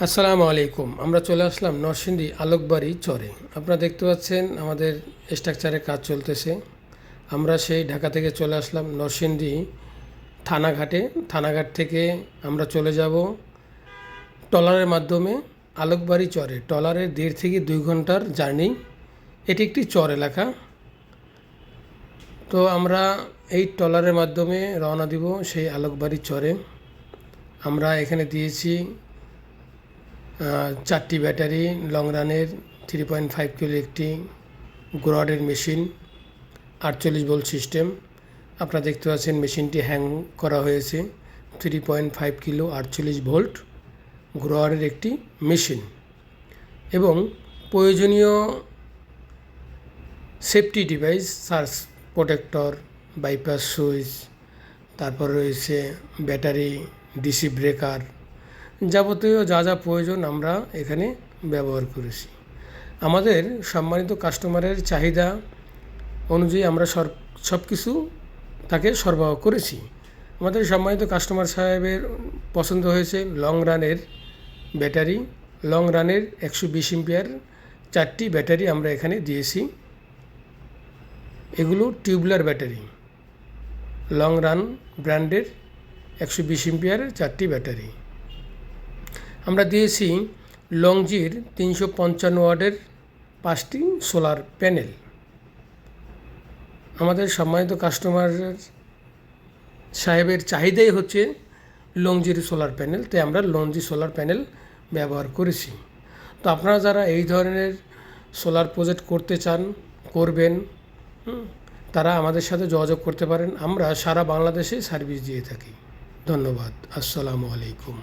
আসসালামু আলাইকুম। আমরা চলে আসলাম নরসিংদী আলোকবাড়ি চরে। আপনারা দেখতে পাচ্ছেন আমাদের স্ট্রাকচারের কাজ চলতেছে। আমরা সেই ঢাকা থেকে চলে আসলাম নরসিংদী থানাঘাটে। থানাঘাট থেকে আমরা চলে যাব ট্রলারের মাধ্যমে আলোকবাড়ি চরে। ট্রলারের দেড় থেকে দুই ঘণ্টার জার্নি। এটি একটি চর এলাকা। তো আমরা এই ট্রলারের মাধ্যমে রওনা দিব সেই আলোকবাড়ি চরে। আমরা এখানে দিয়েছি চারটি ব্যাটারি লং রানের থ্রি পয়েন্ট ফাইভ কিলো একটি গ্রোয়ার্ডের মেশিন আটচল্লিশ ভোল্ট সিস্টেম আপনারা দেখতে পাচ্ছেন মেশিনটি হ্যাং করা হয়েছে থ্রি পয়েন্ট ফাইভ কিলো আটচল্লিশ ভোল্ট গ্রোয়ারের একটি মেশিন এবং প্রয়োজনীয় safety device surge protector bypass switch তারপর রয়েছে ব্যাটারি ডিসি ব্রেকার যাবতীয় যা যা প্রয়োজন আমরা এখানে ব্যবহার করেছি। আমাদের সম্মানিত কাস্টমারের চাহিদা অনুযায়ী আমরা সব কিছু তাকে সরবরাহ করেছি। আমাদের সম্মানিত কাস্টমার সাহেবের পছন্দ হয়েছে লং রানের ব্যাটারি। লং রানের একশো বিশ এম্পিয়ার চারটি ব্যাটারি আমরা এখানে দিয়েছি। এগুলো টিউবলার ব্যাটারি। লং রান ব্র্যান্ডের একশো বিশ এম্পিয়ারের চারটি ব্যাটারি। আমরা দিয়েছি লংজির তিনশো পঞ্চান্ন ওয়ার্ডের পাঁচটি সোলার প্যানেল। আমাদের সম্মানিত কাস্টমার সাহেবের চাহিদাই হচ্ছে লংজির সোলার প্যানেল, তাই আমরা লংজি সোলার প্যানেল ব্যবহার করেছি। তো আপনারা যারা এই ধরনের সোলার প্রজেক্ট করতে চান, করবেন তারা আমাদের সাথে যোগাযোগ করতে পারেন। আমরা সারা বাংলাদেশে সার্ভিস দিয়ে থাকি। ধন্যবাদ। আসসালামু আলাইকুম।